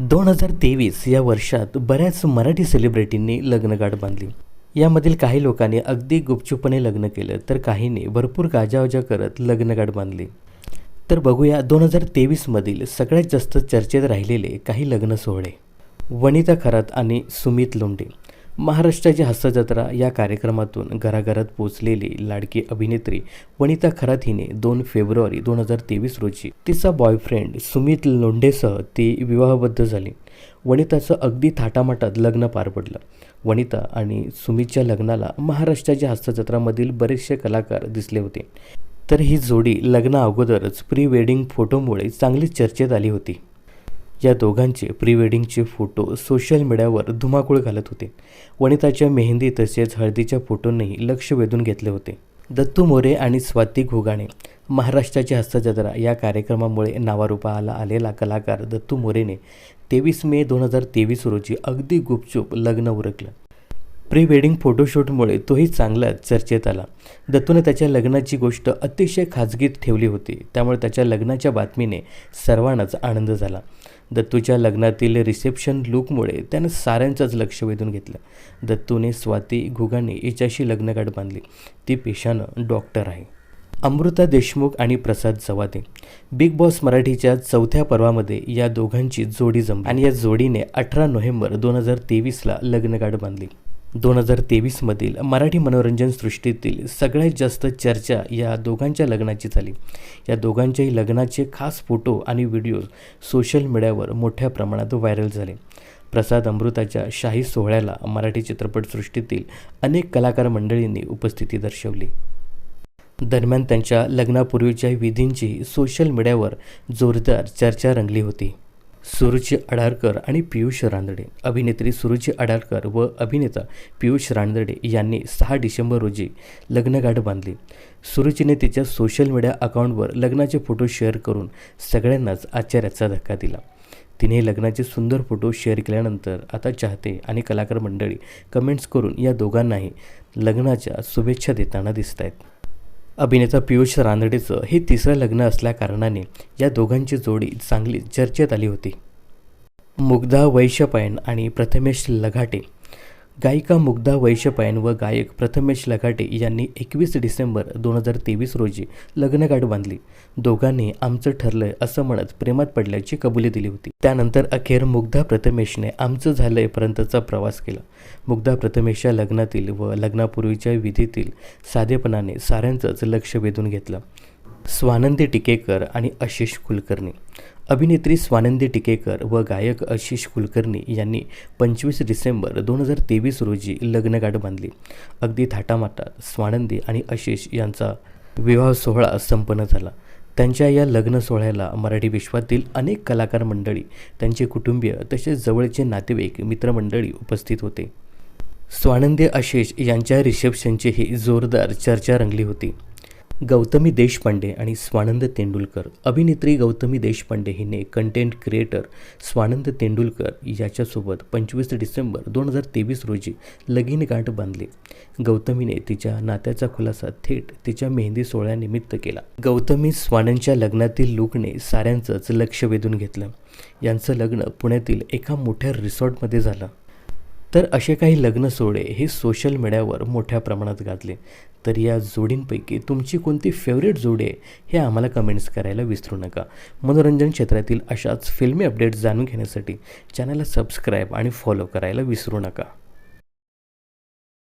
दोन हजार तेवीस या वर्षात बऱ्याच मराठी सेलिब्रिटींनी लग्नगाठ बांधली. यामधील काही लोकांनी अगदी गुपचूपणे लग्न केलं तर काहींनी भरपूर गाजावाजा करत लग्नगाठ बांधली. तर बघूया दोन हजार तेवीसमधील सगळ्यात जास्त चर्चेत राहिलेले काही लग्न सोहळे. वनिता खरात आणि सुमित लोंढे. महाराष्ट्राची हस्तजत्रा या कार्यक्रमातून घराघरात पोचलेली लाडकी अभिनेत्री वनिता खरात हिने दोन फेब्रुवारी दोन हजार तेवीस रोजी तिचा बॉयफ्रेंड सुमित लोंढेसह ती विवाहबद्ध झाली. वनिताचं अगदी थाटामाटात लग्न पार पडलं. वनिता आणि सुमितच्या लग्नाला महाराष्ट्राच्या हस्तजत्रामधील बरेचसे कलाकार दिसले होते. तर ही जोडी लग्ना अगोदरच प्री वेडिंग फोटोमुळे चांगलीच चर्चेत आली होती. या दोघांचे प्री वेडिंगचे फोटो सोशल मीडियावर धुमाकूळ घालत होते. वनिताच्या मेहंदी तसेच हळदीच्या फोटोंनीही लक्ष वेधून घेतले होते. दत्तू मोरे आणि स्वाती घोगाणे महाराष्ट्राची हस्तजत्रा या कार्यक्रमामुळे नावारूपाला आलेला कलाकार दत्तू मोरेने तेवीस मे दोन हजार तेवीस रोजी अगदी गुपचूप लग्न उरकलं. प्री वेडिंग फोटोशूटमुळे तोही चांगलाच चर्चेत आला. दत्तूने त्याच्या लग्नाची गोष्ट अतिशय खाजगीत ठेवली होती. त्यामुळे त्याच्या लग्नाच्या बातमीने सर्वांनाच आनंद झाला. दत्तूच्या लग्नातील रिसेप्शन लुकमुळे त्यानं साऱ्यांचंच लक्ष वेधून घेतलं. दत्तूने स्वाती घुगाने हिच्याशी लग्नगाठ बांधली. ती पेशानं डॉक्टर आहे. अमृता देशमुख आणि प्रसाद जवादे बिग बॉस मराठीच्या चौथ्या पर्वामध्ये या दोघांची जोडी जमली आणि या जोडीने अठरा नोव्हेंबर दोन हजार तेवीसला लग्नगाठ बांधली. दोन हजार तेवीसमधील मराठी मनोरंजन सृष्टीतील सगळ्यात जास्त चर्चा या दोघांच्या लग्नाची झाली. या दोघांच्याही लग्नाचे खास फोटो आणि व्हिडिओ सोशल मीडियावर मोठ्या प्रमाणात व्हायरल झाले. प्रसाद अमृताच्या शाही सोहळ्याला मराठी चित्रपटसृष्टीतील अनेक कलाकार मंडळींनी उपस्थिती दर्शवली. दरम्यान त्यांच्या लग्नापूर्वीच्या विधींची सोशल मीडियावर जोरदार चर्चा रंगली होती. सुरुची अडारकर आणि पियुष रानडे अभिनेत्री सुरुची अडारकर व अभिनेता पियुष रानडे यांनी सहा डिसेंबर रोजी लग्नगाठ बांधली. सुरुचीने तिच्या सोशल मीडिया अकाउंटवर लग्नाचे फोटो शेअर करून सगळ्यांनाच आश्चर्याचा धक्का दिला. तिने लग्नाचे सुंदर फोटो शेअर केल्यानंतर आता चाहते आणि कलाकार मंडळी कमेंट्स करून या दोघांनाही लग्नाच्या शुभेच्छा देताना दिसत आहेत अभिनेता पियुष रानडेचं हे तिसरं लग्न असल्याकारणाने या दोघांची जोडी चांगली चर्चेत आली होती. मुग्धा वैश्यपायन आणि प्रथमेश लघाटे. गायिका मुग्धा वैश्यपायन व गायक प्रथमेश लघाटे यांनी एकवीस डिसेंबर दोन हजार तेवीस रोजी लग्नगाठ बांधली. दोघांनी आमचं ठरलंय असं म्हणत प्रेमात पडल्याची कबुली दिली होती. त्यानंतर अखेर मुग्धा प्रथमेशने आमचं झालंय पर्यंतचा प्रवास केला. मुग्धा प्रथमेशच्या लग्नातील व लग्नापूर्वीच्या विधीतील साधेपणाने साऱ्यांचंच लक्ष वेधून घेतलं. स्वानंदी टिकेकर आणि आशिष कुलकर्णी. अभिनेत्री स्वानंदी टिकेकर व गायक आशिष कुलकर्णी यांनी पंचवीस डिसेंबर दोन हजार तेवीस रोजी लग्नगाठ बांधली. अगदी थाटामाटात स्वानंदी आणि आशिष यांचा विवाह सोहळा संपन्न झाला. त्यांच्या या लग्न सोहळ्याला मराठी विश्वातील अनेक कलाकार मंडळी त्यांचे कुटुंबीय तसेच जवळचे नातेवाईक मित्रमंडळी उपस्थित होते. स्वानंदी आशिष यांच्या रिसेप्शनचीही जोरदार चर्चा रंगली होती. गौतमी देशपांडे आणि स्वानंद तेंडुलकर. अभिनेत्री गौतमी देशपांडे हिने कंटेंट क्रिएटर स्वानंद तेंडुलकर याच्यासोबत पंचवीस डिसेंबर दोन हजार तेवीस रोजी लगीन गाठ बांधली. गौतमीने तिच्या नात्याचा खुलासा थेट तिच्या मेहंदी सोहळ्यानिमित्त केला. गौतमी स्वानंदच्या लग्नातील लुकने साऱ्यांचंच लक्ष वेधून घेतलं. यांचं लग्न पुण्यातील एका मोठ्या रिसॉर्टमध्ये झालं. तर असे काही लग्न सोहळे हे सोशल मीडियावर मोठ्या प्रमाणात गाजले. तर या जोडींपैकी तुमची कोणती फेवरेट जोडी आहे हे आम्हाला कमेंट्स करायला विसरू नका. मनोरंजन क्षेत्रातील अशाच फिल्मी अपडेट्स जाणून घेण्यासाठी चॅनलला सबस्क्राईब आणि फॉलो करायला विसरू नका.